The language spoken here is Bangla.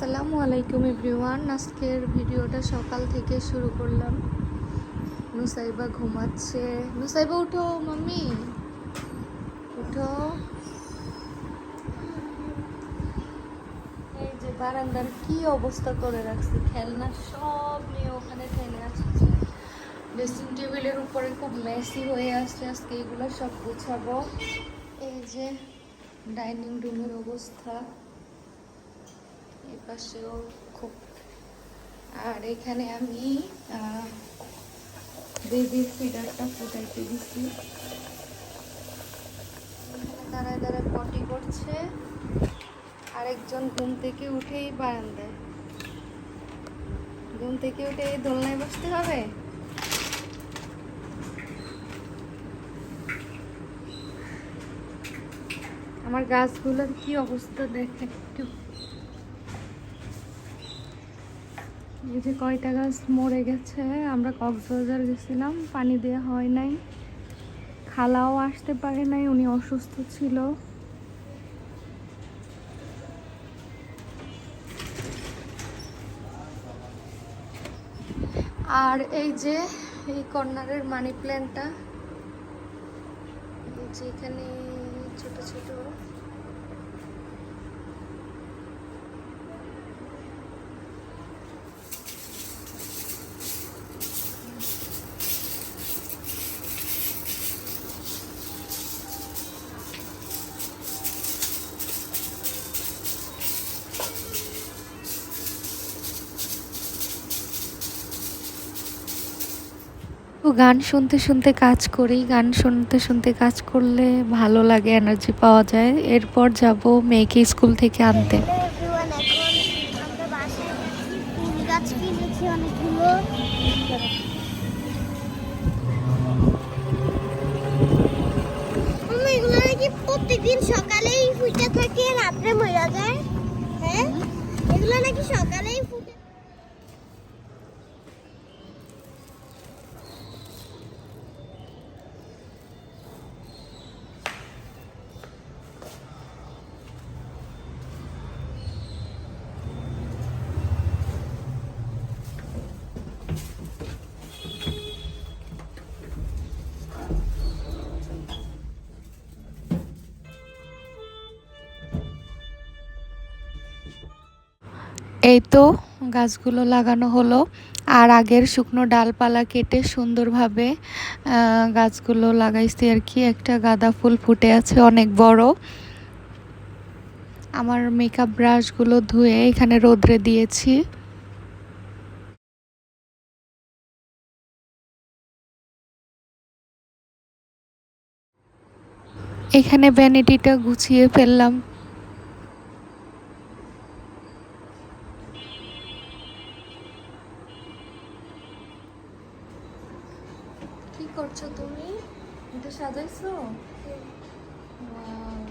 আসসালামু আলাইকুম এভরিওয়ান। আজকের ভিডিওটা সকাল থেকে শুরু করলাম। নুসাইবা ঘুমাচ্ছে। নুসাইবা, উঠো মাম্মি। উঠো। এই যে বারান্দার কি অবস্থা করে রাখছি, খেলনা সব নিয়ে ওখানে ফেলে আসছে। ড্রেসিং টেবিলের উপরে খুব মেসি হয়ে আসছে। আজকে এগুলো সব গুছাবো। এই যে ডাইনিং রুমের অবস্থা। পাশেও খুব। আর এখানে আমি বেবির ফিডারটা ফুটাইতে দিছি। দাঁড়ায় দাঁড়ায়, পটি করছে। আরেকজন ঘুম থেকে উঠেই বারান্দায়। ঘুম থেকে উঠে এই দোলনায় বসতে হবে? আমার গাছগুলোর কি অবস্থা দেখে একটু এই যে কয়টা গাছ মরে গেছে, আমরা কক্সবাজার গেছিলাম, পানি দেওয়া হয় নাই। খালাও আসতে পারে নাই, উনি অসুস্থ ছিল। আর এই যে, এই কর্নারের মানি প্ল্যান্টটা, এই যে এখানে ছোট ছোট তো গান শুনতে শুনতে কাজ করি। গান শুনতে শুনতে কাজ করলে ভালো লাগে এনার্জি পাওয়া যায়। এরপর যাব মেয়েকে স্কুল থেকে আনতে। প্রত্যেকদিন সকালেই ফুটে থাকে, রাত্রে মরা যায় হ্যাঁ? এগুলো নাকি সকালেই এই তো গাছগুলো লাগানো হলো। আর আগের শুকনো ডালপালা কেটে সুন্দরভাবে গাছগুলো লাগাইছি আর কি। একটা গাঁদা ফুল ফুটে আছে, অনেক বড়। আমার মেকআপ ব্রাশগুলো ধুয়ে এখানে রোদ্রে দিয়েছি। এখানে ভ্যানিটিটা গুছিয়ে ফেললাম। করছ তুমি? এটা সাজাইছো? হ্যাঁ।